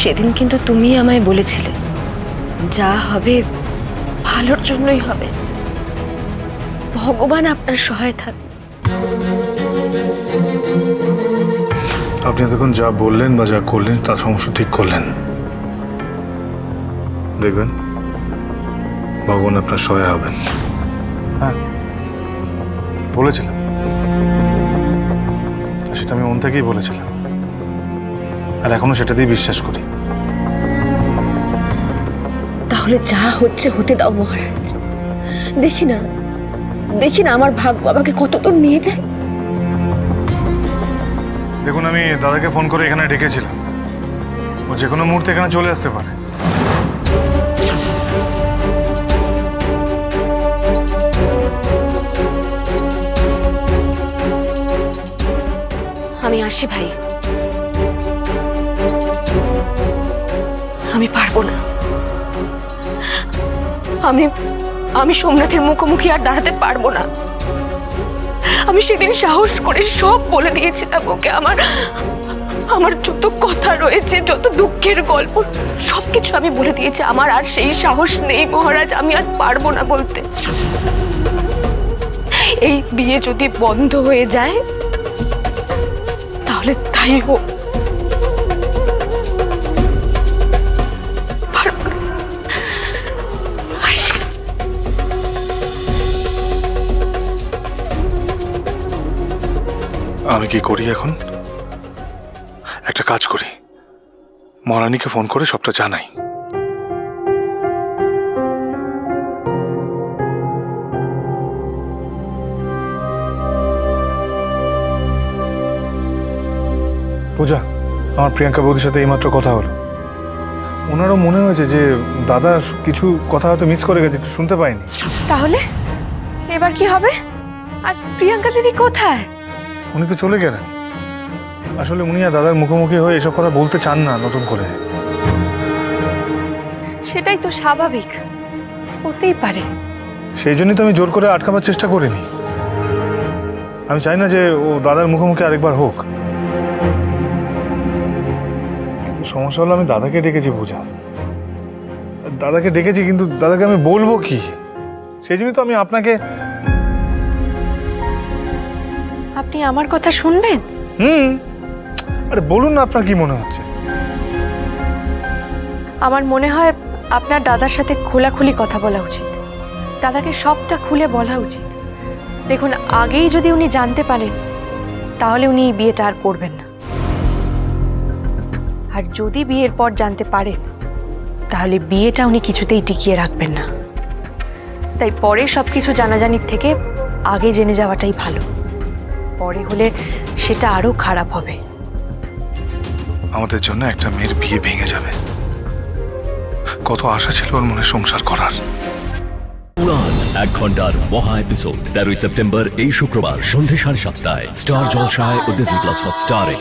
সেদিন কিন্তু তুমি আমায় বলেছিলে যা হবে ভালোর জন্যই হবে। ভগবান আপনার সহায় থাকবে আপনি এতক্ষণ যা বললেন বা যা করলেন তা সমস্ত ঠিক করলেন। দেখবেন ভগবান আপনার সহায় হবেন। হ্যাঁ বলেছিলাম। সেটা আমি মন থেকেই বলেছিলাম। আর এখনও সেটাতেই বিশ্বাস করি। তাহলে যা হচ্ছে হতে দাও মহারাজ। দেখি না দেখি না আমার ভাগ্য আমাকে কত দূর নিয়ে যায়। দেখুন আমি দাদাকে ফোন করে এখানে ডেকেছিলাম। ও যে কোনো মুহূর্তে এখানে চলে আসতে পারে। আমি আসি ভাই। আমি পারব না। আমি আমি সোমনাথের মুখোমুখি আর দাঁড়াতে পারব না। আমি সেদিন সাহস করে সব বলে দিয়েছিলাম ওকে। আমার আমার যত কথা রয়েছে, যত দুঃখের গল্প সব কিছু আমি বলে দিয়েছি। আমার আর সেই সাহস নেই মহারাজ, আমি আর পারব না বলতে। এই বিয়ে যদি বন্ধ হয়ে যায়, তাহলে তাই হোক। আমি কি করি এখন? একটা কাজ করি। মহারানীকে ফোন করে সবটা জানাই। পূজা আমার প্রিয়াঙ্কা বৌদির সাথে এইমাত্র কথা হলো। ওনারও মনে হয়েছে যে দাদা কিছু কথা হয়তো মিস করে গেছে শুনতে পাইনি। তাহলে? এবার কি হবে? আর প্রিয়াঙ্কা দিদি কোথায়? উনি তো চলে গেলেন। আসলে উনি আর দাদার মুখোমুখি হয়ে এসব কথা বলতে চান না নতুন করে। সেটাই তো স্বাভাবিক। হতেই পারে। সেই জন্যই তো আমি জোর করে আটকাবার চেষ্টা করিনি। আমি চাই না যে ও দাদার মুখোমুখি আরেকবার হোক। কিন্তু সমস্যা হলো আমি দাদাকে ডেকেছি পূজা। দাদাকে ডেকেছি কিন্তু দাদাকে আমি বলব কি? সেই জন্যই তো আমি আপনাকে আপনি আমার কথা শুনবেন? হুম। আরে বলুন না আপনার কি মনে হচ্ছে? আমার মনে হয় আপনার দাদার সাথে খোলাখুলি কথা বলা উচিত। দাদাকে সবটা খুলে বলা উচিত। দেখুন আগেই যদি উনি জানতে পারেন তাহলে উনি এই বিয়েটা আর করবেন না। আর যদি বিয়ের পর জানতে পারেন তাহলে বিয়েটা উনি কিছুতেই টিকিয়ে রাখবেন না। তাই পরে সব কিছু জানাজানির থেকে আগে জেনে যাওয়াটাই ভালো। পরে হলে সেটা আরও খারাপ হবে। আমাদের জন্য একটা মেয়ের বিয়ে ভেঙে যাবে। কত আশা ছিল ওর মনে সংসার করার। উড়ান এক ঘণ্টার মহা এপিসোড তেরোই সেপ্টেম্বর এই শুক্রবার সন্ধে সাড়ে সাতটায়। স্টার জলসায় ও ডিজনি প্লাস হটস্টারে